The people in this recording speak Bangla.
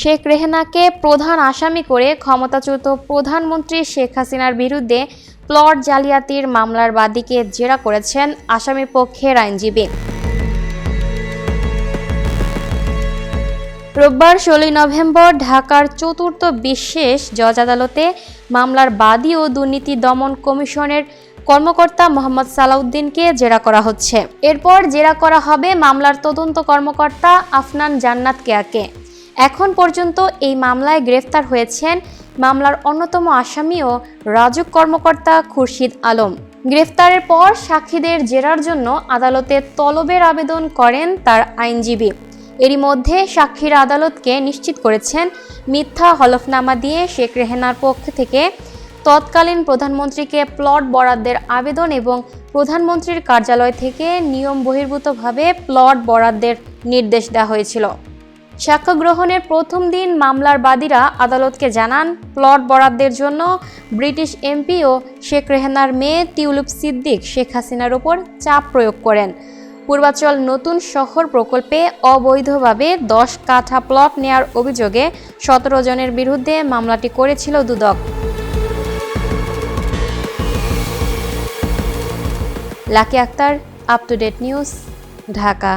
শেখ রেহেনাকে প্রধান আসামি করে ক্ষমতাচ্যুত প্রধানমন্ত্রী শেখ হাসিনার বিরুদ্ধে প্লট জালিয়াতির মামলার বাদীকে জেরা করেছেন আসামি পক্ষের আইনজীবী। রোববার ষোলোই নভেম্বর ঢাকার চতুর্থ বিশেষ জজ আদালতে মামলার বাদী ও দুর্নীতি দমন কমিশনের কর্মকর্তা মোহাম্মদ সালাউদ্দিনকে জেরা করা হচ্ছে। এরপর জেরা করা হবে মামলার তদন্ত কর্মকর্তা আফনান জান্নাত কেয়াকে। এখন পর্যন্ত এই মামলায় গ্রেফতার হয়েছেন মামলার অন্যতম আসামি ও রাজুক কর্মকর্তা খুরশিদ আলম। গ্রেফতারের পর সাক্ষীদের জেরার জন্য আদালতে তলবের আবেদন করেন তার আইনজীবী। এরই মধ্যে সাক্ষীরা আদালতকে নিশ্চিত করেছেন মিথ্যা হলফনামা দিয়ে শেখ রেহেনার পক্ষ থেকে তৎকালীন প্রধানমন্ত্রীকে প্লট বরাদ্দের আবেদন এবং প্রধানমন্ত্রীর কার্যালয় থেকে নিয়ম বহির্ভূতভাবে প্লট বরাদ্দের নির্দেশ দেওয়া হয়েছিল। সাক্ষ্য গ্রহণের প্রথম দিন মামলার বাদীরা আদালতকে জানান প্লট বরাদ্দের জন্য ব্রিটিশ এমপি ও শেখ রেহানার মেয়ে টিউলিপ সিদ্দিক শেখ হাসিনার ওপর চাপ প্রয়োগ করেন। পূর্বাচল নতুন শহর প্রকল্পে অবৈধভাবে দশ কাঠা প্লট নেয়ার অভিযোগে সতেরো জনের বিরুদ্ধে মামলাটি করেছিল Dudak. Lucky Akter up to date news Dhaka.